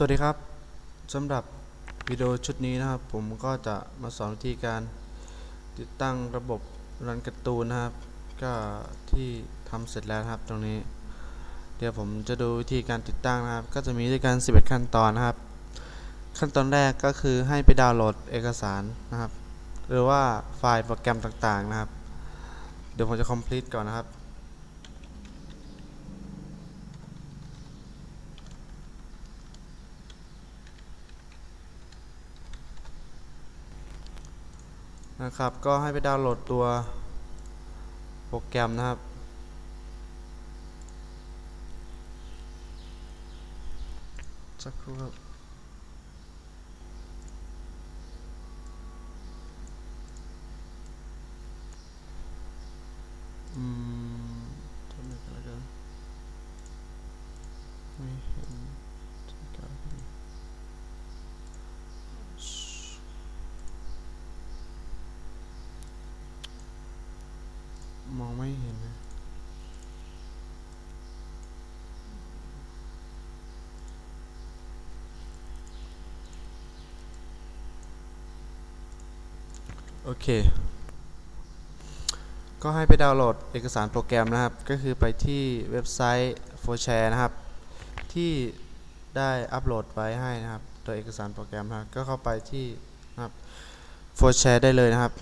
สวัสดีครับสำหรับวิดีโอชุดนี้นะครับ ผมก็จะมาสอนวิธีการติดตั้งระบบรันการ์ตูนนะครับ ก็ที่ทำเสร็จแล้วครับตรงนี้ เดี๋ยวผมจะดูวิธีการติดตั้งนะครับ ก็จะมีด้วยกัน 11 ขั้นตอนนะครับ ขั้นตอนแรกก็คือให้ไปดาวน์โหลดเอกสารนะครับ หรือว่าไฟล์โปรแกรมต่างๆนะครับ เดี๋ยวผมจะ complete ก่อนนะครับ นะครับ ก็ให้ไปดาวน์โหลดตัวโปรแกรมนะครับ สักครู่ครับ อืมทำไมกันล้วกันไม่เห็นที่การ์ด มองไม่เห็นนะโอเค ก็ให้ไปดาวน์โหลดเอกสารโปรแกรมนะครับ ก็คือไปที่เว็บไซต์ 4share นะครับ ที่ได้อัปโหลดไว้ให้นะครับ ตัวเอกสารโปรแกรมนะครับ ก็เข้าไปที่นะครับ 4share ได้เลยนะครับ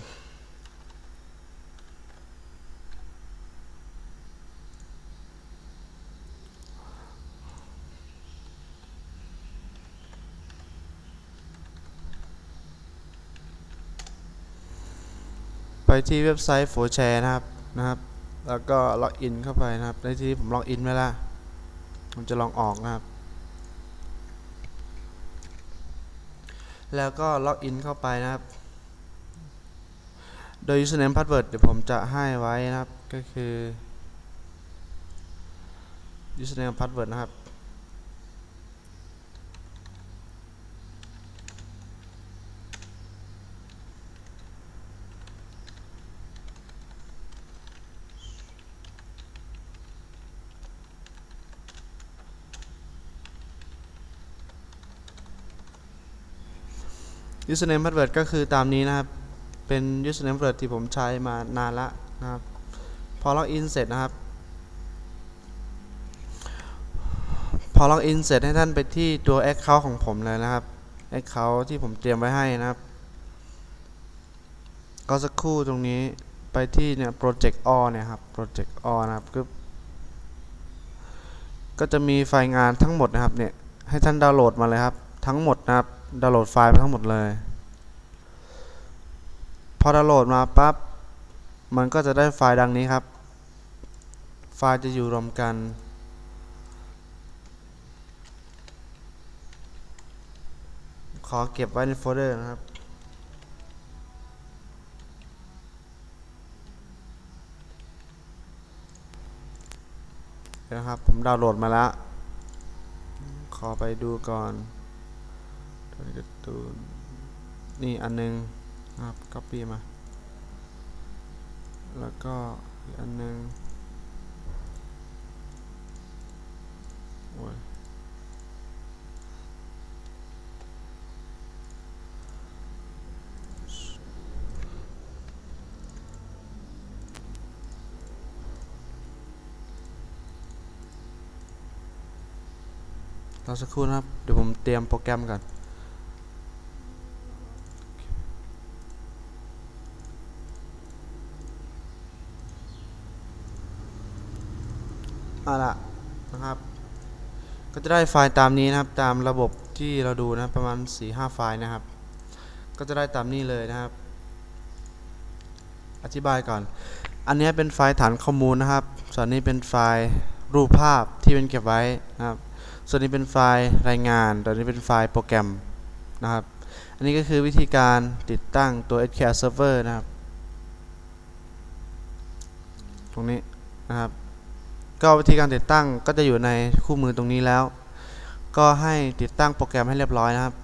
ที่เว็บไซต์ 4share นะครับนะครับ แล้วก็ล็อกอินเข้าไปนะครับในที่ผมล็อกอินไว้แล้วผมจะลองออกนะครับ แล้วก็ล็อกอินเข้าไปนะครับ โดย username password เดี๋ยวผมจะให้ไว้นะครับก็คือ username password นะครับ username password ก็คือตามนี้นะครับ เป็น username password ที่ผมใช้มานานละนะครับ พอล็อกอินเสร็จนะครับ พอล็อกอินเสร็จให้ท่านไปที่ตัว Account ของผมเลยนะครับ Account ที่ผมเตรียมไว้ให้นะครับ ก็สักครู่ตรงนี้ไปที่เนี่ย Project All เนี่ยครับ Project All นะครับ ก็ก็จะมีไฟล์งานทั้งหมดนะครับเนี่ย ให้ท่านดาวน์โหลดมาเลยครับ ทั้งหมดนะครับ ดาวน์โหลดไฟล์ไปทั้งหมดเลย พอดาวน์โหลดมาปั๊บ มันก็จะได้ไฟล์ดังนี้ครับ ไฟล์จะอยู่รวมกัน ขอเก็บไว้ในโฟลเดอร์นะครับเดี๋ยวนะครับ ผมดาวน์โหลดมาแล้ว ขอไปดูก่อน การ์ตูนนี่อันหนึงนะครับ copy มา แล้วก็อีกอันหนึงโอ้ยรอสักครู่นะครับ เดี๋ยวผมเตรียมโปรแกรมก่อน เอาละนะครับ ก็จะได้ไฟล์ตามนี้นะครับ ตามระบบที่เราดูนะประมาณ 4-5 ไฟล์นะครับ ก็จะได้ตามนี้เลยนะครับ อธิบายก่อน อันนี้เป็นไฟล์ฐานข้อมูลนะครับ ส่วนนี้เป็นไฟล์รูปภาพที่เป็นเก็บไว้นะครับ ส่วนนี้เป็นไฟล์รายงานตัวนี้เป็นไฟล์โปรแกรมนะครับ อันนี้ก็คือวิธีการติดตั้งตัว SQL Server นะครับ ตรงนี้นะครับ ก็วิธีการติดตั้งก็จะอยู่ในคู่มือตรงนี้แล้ว ก็ให้ติดตั้งโปรแกรมให้เรียบร้อยนะครับ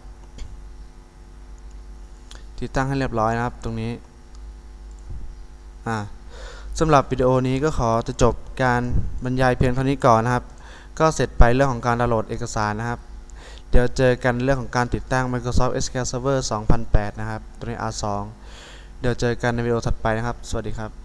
ติดตั้งให้เรียบร้อยนะครับตรงนี้อ่าสำหรับวิดีโอนี้ก็ขอจะจบการบรรยายเพียงเท่านี้ก่อนนะครับ ก็เสร็จไปเรื่องของการดาวน์โหลดเอกสารนะครับ เดี๋ยวเจอกันเรื่องของการติดตั้ง Microsoft SQL Server 2008 นะครับ ตัวนี้ R2 เดี๋ยวเจอกันในวิดีโอถัดไปนะครับ สวัสดีครับ